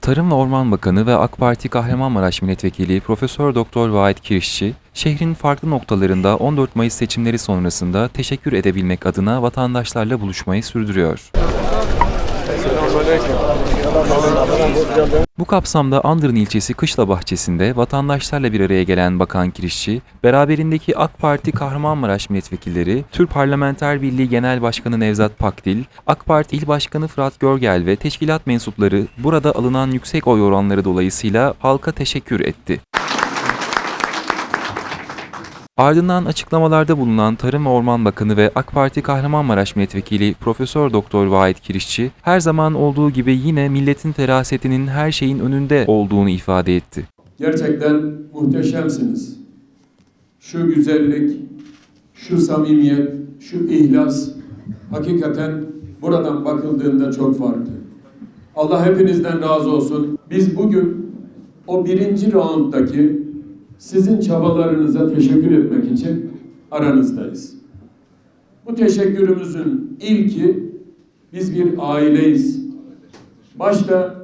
Tarım ve Orman Bakanı ve AK Parti Kahramanmaraş Milletvekili Profesör Doktor Vahit Kirişçi, şehrin farklı noktalarında 14 Mayıs seçimleri sonrasında teşekkür edebilmek adına vatandaşlarla buluşmayı sürdürüyor. Bu kapsamda Andırın ilçesi Kışla Bahçesi'nde vatandaşlarla bir araya gelen Bakan Kirişçi, beraberindeki AK Parti Kahramanmaraş milletvekilleri, Türk Parlamenter Birliği Genel Başkanı Nevzat Pakdil, AK Parti İl Başkanı Fırat Görgel ve teşkilat mensupları burada alınan yüksek oy oranları dolayısıyla halka teşekkür etti. Ardından açıklamalarda bulunan Tarım ve Orman Bakanı ve AK Parti Kahramanmaraş Milletvekili Profesör Doktor Vahit Kirişçi, her zaman olduğu gibi yine milletin ferasetinin her şeyin önünde olduğunu ifade etti. Gerçekten muhteşemsiniz. Şu güzellik, şu samimiyet, şu ihlas hakikaten buradan bakıldığında çok farklı. Allah hepinizden razı olsun. Biz bugün o birinci rounddaki sizin çabalarınıza teşekkür etmek için aranızdayız. Bu teşekkürümüzün ilki biz bir aileyiz. Başta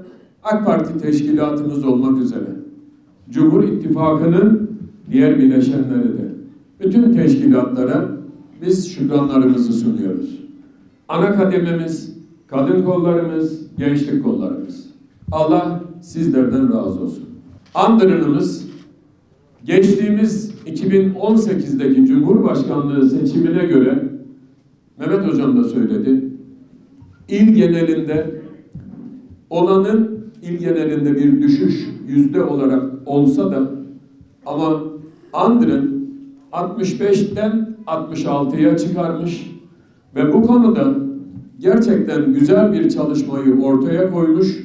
AK Parti teşkilatımız olmak üzere. Cumhur İttifakı'nın diğer bileşenleri de. Bütün teşkilatlara biz şükranlarımızı sunuyoruz. Ana kadememiz, kadın kollarımız, gençlik kollarımız. Allah sizlerden razı olsun. Andırınımız geçtiğimiz 2018'deki Cumhurbaşkanlığı seçimine göre Mehmet Hocam da söyledi. İl genelinde olanın il genelinde bir düşüş yüzde olarak olsa da ama Andırın 65'ten 66'ya çıkarmış ve bu konuda gerçekten güzel bir çalışmayı ortaya koymuş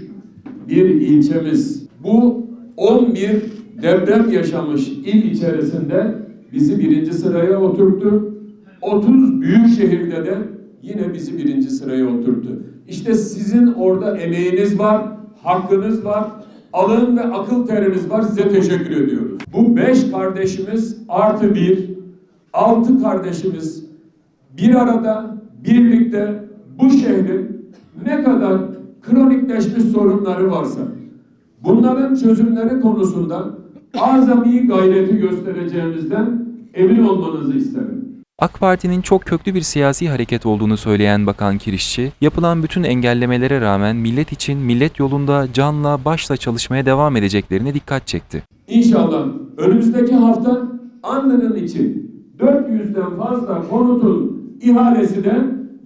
bir ilçemiz. Bu 11 deprem yaşamış il içerisinde bizi birinci sıraya oturttu. 30 büyük şehirde de yine bizi birinci sıraya oturttu. İşte sizin orada emeğiniz var, hakkınız var, alın ve akıl teriniz var. Size teşekkür ediyoruz. Bu beş kardeşimiz artı bir, altı kardeşimiz bir arada, birlikte bu şehrin ne kadar kronikleşmiş sorunları varsa bunların çözümleri konusunda azami gayreti göstereceğimizden emin olmanızı isterim. AK Parti'nin çok köklü bir siyasi hareket olduğunu söyleyen Bakan Kirişçi, yapılan bütün engellemelere rağmen millet için millet yolunda canla başla çalışmaya devam edeceklerine dikkat çekti. İnşallah önümüzdeki hafta Andırın için 400'den fazla konutun ihalesi de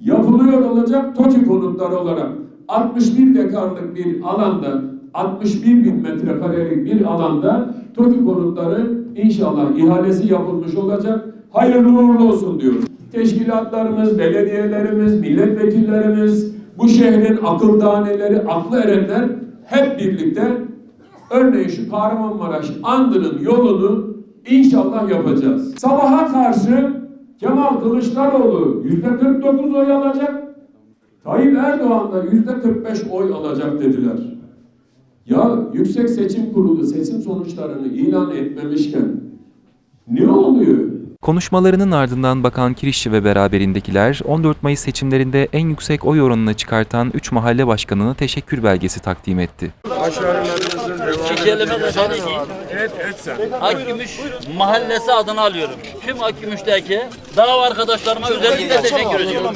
yapılıyor olacak TOKİ konutları olarak 61 dekarlık bir alanda 61 bin metrekarelik bir alanda TOKİ konutları inşallah ihalesi yapılmış olacak. Hayırlı uğurlu olsun diyoruz. Teşkilatlarımız, belediyelerimiz, milletvekillerimiz, bu şehrin akıl daneleri, aklı erenler hep birlikte Örneğin şu Kahramanmaraş Andır'ın yolunu inşallah yapacağız. Sabaha karşı Kemal Kılıçdaroğlu yüzde 49 oy alacak. Tayyip Erdoğan da yüzde 45 oy alacak dediler. Ya Yüksek Seçim Kurulu seçim sonuçlarını ilan etmemişken ne oluyor? Konuşmalarının ardından Bakan Kirişçi ve beraberindekiler 14 Mayıs seçimlerinde en yüksek oy oranını çıkartan 3 mahalle başkanına teşekkür belgesi takdim etti. De seni ki Akgümüş mahallesi adını alıyorum. Tüm Akgümüş'teki dağ arkadaşlarıma özellikle teşekkür ediyorum.